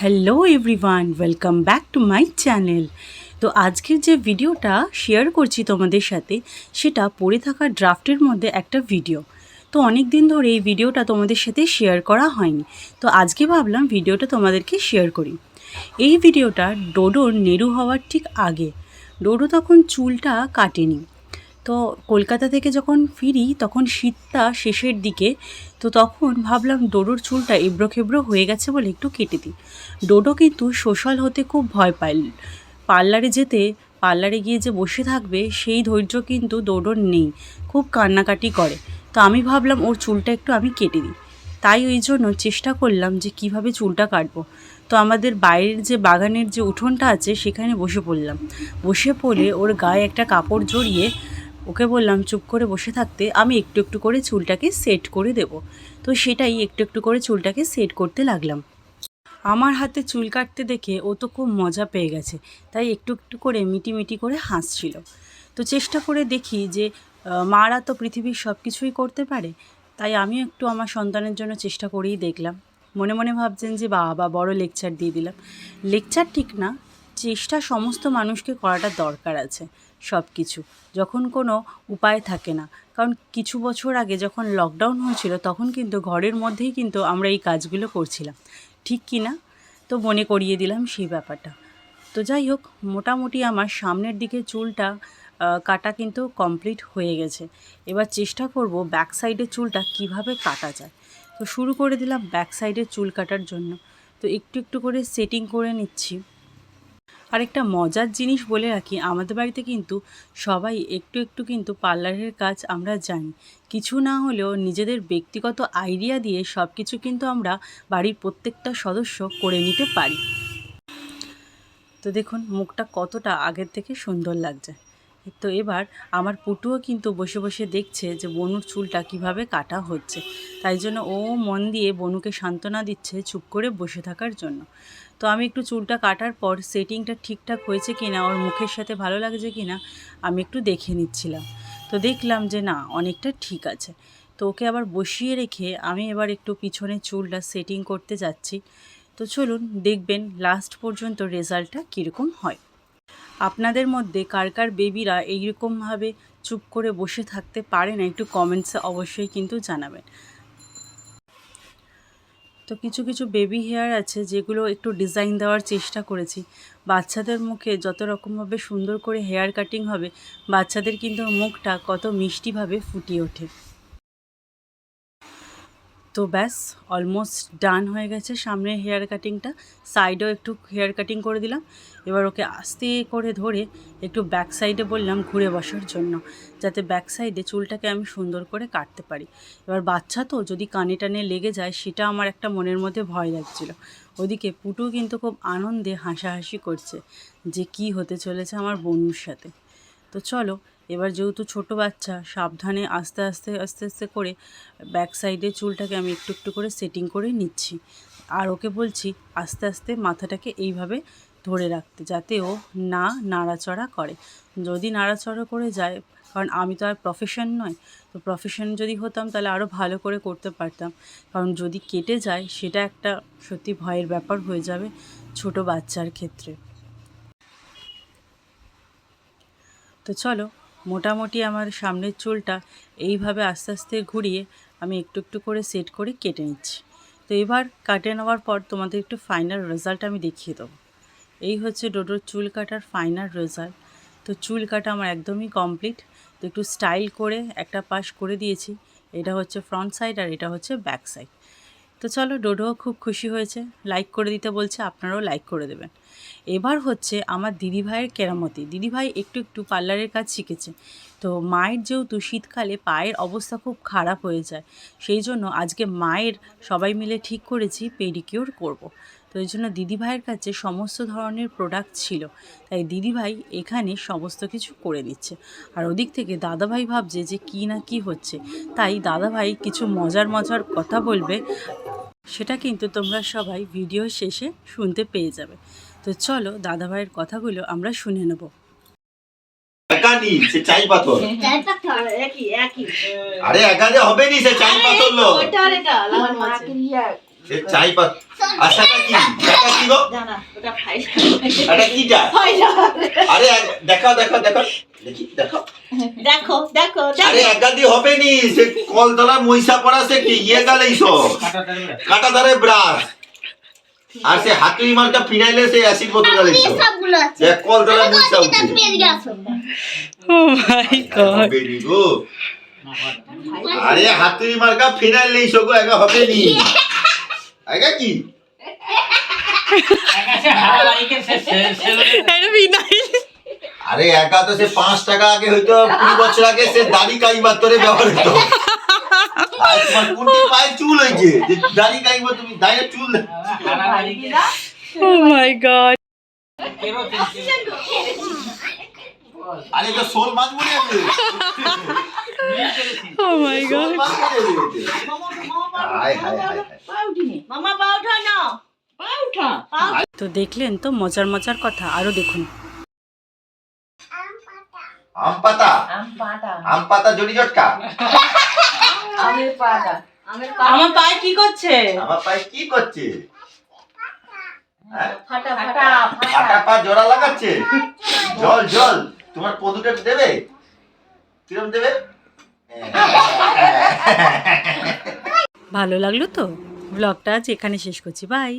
Hello everyone welcome back to my channel তো আজকের যে ভিডিওটা শেয়ার করছি তোমাদের সাথে, সেটা পড়ে থাকা ড্রাফটের মধ্যে একটা ভিডিও তো অনেক দিন ধরে এই ভিডিওটা তোমাদের সাথে শেয়ার করা হয়নি। তো আজকে ভাবলাম ভিডিওটা তোমাদেরকে শেয়ার করি। এই ভিডিওটা ডোডোর নেরু হওয়ার ঠিক আগে। ডোডো তখন চুলটা কাটেনি। তো কলকাতা থেকে যখন ফিরি, তখন শীতটা শেষের দিকে, তো তখন ভাবলাম ডোডোর চুলটা এবড়ো খেবড়ো হয়ে গেছে বলে একটু কেটে দিই। ডোডো কিন্তু সোশ্যাল হতে খুব ভয় পায়। পার্লারে যেতে, পার্লারে গিয়ে যে বসে থাকবে, সেই ধৈর্য কিন্তু ডোডোর নেই। খুব কান্নাকাটি করে। তো আমি ভাবলাম ওর চুলটা একটু আমি কেটে দিই। তাই ওই জন্য চেষ্টা করলাম যে কীভাবে চুলটা কাটবো। তো আমাদের বাইরের যে বাগানের যে উঠোনটা আছে, সেখানে বসে পড়লাম। বসে পড়ে ওর গায়ে একটা কাপড় জড়িয়ে ওকে বললাম, চুপ করে বসে থাকতে আমি একটু একটু করে চুলটাকে সেট করে দেব। তো সেটাই একটু একটু করে চুলটাকে সেট করতে লাগলাম। আমার হাতে চুল কাটতে দেখে ও তো খুব মজা পেয়ে গেছে, তাই একটু একটু করে মিটি মিটি করে হাসছিল। তো চেষ্টা করে দেখি যে মারা তো পৃথিবীর সব কিছুই করতে পারে, তাই আমি একটু আমার সন্তানের জন্য চেষ্টা করেই দেখলাম। মনে মনে ভাবছেন যে, বাবা, বড় লেকচার দিয়ে দিলাম। লেকচার ঠিক না, চেষ্টা সমস্ত মানুষকে করাটা দরকার আছে। সব কিছু যখন কোনো উপায় থাকে না। কারণ কিছু বছর আগে যখন লকডাউন হয়েছিল, তখন কিন্তু ঘরের মধ্যেই কিন্তু আমরা এই কাজগুলো করছিলাম। ঠিক কি না? তো মনে করিয়ে দিলাম সেই ব্যাপারটা। তো যাই হোক, মোটামুটি আমার সামনের দিকে চুলটা কাটা কিন্তু কমপ্লিট হয়ে গেছে। এবার চেষ্টা করব ব্যাক সাইডের চুলটা কীভাবে কাটা যায়। তো শুরু করে দিলাম ব্যাক সাইডের চুল কাটার জন্য। তো একটু একটু করে সেটিং করে নিচ্ছি। আর একটা মজার জিনিস বলে রাখি, আমাদের বাড়িতে কিন্তু সবাই একটু একটু কিন্তু পার্লারের কাজ আমরা জানি। কিছু না হলেও নিজেদের ব্যক্তিগত আইডিয়া দিয়ে সব কিছু কিন্তু আমরা বাড়ির প্রত্যেকটা সদস্য করে নিতে পারি। তো দেখুন, মুখটা কতটা আগের থেকে সুন্দর লাগছে। তো এবার আমার পুটুও কিন্তু বসে বসে দেখছে যে বনুর চুলটা কীভাবে কাটা হচ্ছে। তাই জন্য ও মন দিয়ে বনুকে সান্ত্বনা দিচ্ছে চুপ করে বসে থাকার জন্য। তো আমি একটু চুলটা কাটার পর সেটিংটা ঠিকঠাক হয়েছে কি না ওর মুখের সাথে ভালো লাগছে কি না আমি একটু দেখে নিচ্ছিলাম। তো দেখলাম যে না, অনেকটা ঠিক আছে। তো ওকে আবার বসিয়ে রেখে আমি এবার একটু পিছনে চুলটা সেটিং করতে যাচ্ছি। তো চলুন দেখবেন লাস্ট পর্যন্ত রেজাল্টটা কীরকম হয়। আপনাদের মধ্যে কার কার বেবিরা এইরকমভাবে চুপ করে বসে থাকতে পারে না, একটু কমেন্টসে অবশ্যই কিন্তু জানাবেন। তো কিছু কিছু বেবি হেয়ার আছে যেগুলো একটু ডিজাইন দেওয়ার চেষ্টা করেছি। বাচ্চাদের মুখে যত রকমভাবে সুন্দর করে হেয়ার কাটিং হবে, বাচ্চাদের কিন্তু মুখটা কত মিষ্টিভাবে ফুটিয়ে ওঠে। তো ব্যাস অলমোস্ট ডান হয়ে গেছে সামনে হেয়ার কাটিংটা সাইডেও একটু হেয়ার কাটিং করে দিলাম। এবার ওকে আস্তে করে ধরে একটু ব্যাক সাইডে বললাম ঘুরে বসার জন্য, যাতে ব্যাক সাইডে চুলটাকে আমি সুন্দর করে কাটতে পারি। এবার বাচ্চা তো, যদি কানে টানে লেগে যায়, সেটা আমার একটা মনের মধ্যে ভয় লাগছিল। ওদিকে পুটু কিন্তু খুব আনন্দে হাসাহাসি করছে যে কি হতে চলেছে আমার বনুর সাথে। তো চলো এবার যেহেতু ছোট বাচ্চা, সাবধানে আস্তে আস্তে আস্তে আস্তে করে ব্যাক সাইডে চুলটাকে আমি একটু একটু করে সেটিং করে নিচ্ছি। আর ওকে বলছি আস্তে আস্তে মাথাটাকে এইভাবে ধরে রাখতে যাতে ও না নাড়াচড়া করে। যদি নাড়াচড়া করে যায়, কারণ আমি তো আর প্রফেশন নয়, তো প্রফেশন যদি হতাম তাহলে আরও ভালো করে করতে পারতাম। কারণ যদি কেটে যায়, সেটা একটা সত্যি ভয়ের ব্যাপার হয়ে যাবে ছোট বাচ্চার ক্ষেত্রে। তো চলো মোটামুটি আমার সামনের চুলটা এইভাবে আস্তে আস্তে ঘুরিয়ে আমি একটু একটু করে সেট করে কেটে নিচ্ছি। তো এবার কাটে নেওয়ার পর তোমাদের একটু ফাইনাল রেজাল্ট আমি দেখিয়ে দেবো। এই হচ্ছে ডোডোর চুল কাটার ফাইনাল রেজাল্ট তো চুল কাটা আমার একদমই কমপ্লিট তো একটু স্টাইল করে একটা পাশ করে দিয়েছি। এটা হচ্ছে ফ্রন্ট সাইড আর এটা হচ্ছে ব্যাক সাইড তো চলো ডোডোও খুব খুশি হয়েছে। লাইক করে দিতে বলছে, আপনারাও লাইক করে দেবেন। এবার হচ্ছে আমার দিদিভাইয়ের কেরামতি। দিদিভাই একটু একটু পার্লারের কাজ শিখেছে। তো মায়ের যেহেতু শীতকালে পায়ের অবস্থা খুব খারাপ হয়ে যায়, সেই জন্য আজকে মায়ের সবাই মিলে ঠিক করেছি পেডিকিওর করব। তো এই জন্য দিদিভাইয়ের কাছে সমস্ত ধরনের প্রোডাক্ট ছিল। তাই দিদিভাই এখানে সমস্ত কিছু করে দিচ্ছে। আর ওদিক থেকে দাদাভাই ভাবছে যে কী না কি হচ্ছে। তাই দাদাভাই কিছু মজার মজার কথা বলবে। সেটা কিন্তু তোমরা সবাই ভিডিও শেষে শুনতে পেয়ে যাবে। তো চলো দাদাভাইয়ের কথাগুলো আমরা শুনে নেব। একা নি সে চাই পাথর। চার পাঁচটা একই একই আরে একা হবে নি সে চাই পাথর লো ওইটা আর এটা লাগানো আছে সে চাই পাথর আশাটা কি? টাকা কি গো? জানা ওটা খাই এটা কিটা? না আরে দেখাও দেখাও দেখাও। দেখি দেখো দেখো। আরে দেখো একা দিয়ে হবে নি সে কলতলা মহিষা পড়া সে কি ইয়ে গেলে সব কাটা ধারে ব্রাশ। আর সে হাতুড়ি মার্কা ফিনাইলে সে অ্যাসিড বোতল গেলে আছে যে কলতলা তুমি উঠে ও মাই গড। নি গো। আরে হাতুড়ি মার্কা ফিনাইল নেই সগো একা হবে নি একা কি? এটা বিনাইল আরে একা তো সে পাঁচ টাকা আগে হয়তো কুড়ি বছর আগে সে দাড়ি কাইবার তোরে ব্যবহার হতো তোমার পায়ে চুল হয়েছে যে দাড়ি কাইবার তুমি দাঁড়িয়ে চুল ও মাই গড আরে তো শোল মাছ ও মাই গড। মামা না। পা তো দেখলেন তো মজার মজার কথা আরও দেখুন। আম পাতা আম পাতা জড়ি জটকা আমের পাতা। আমের পায়ে কি করছে? আমার পায়ে কি করছে? হ্যাঁ? ফাটা ফাটা। ফাটা পা জোড়া লাগাচ্ছে। জল জল। তোমার পদুটা দেবে? কিরম দেবে? ভালো লাগল তো? ব্লগটা আজ এখানে শেষ করছি। বাই।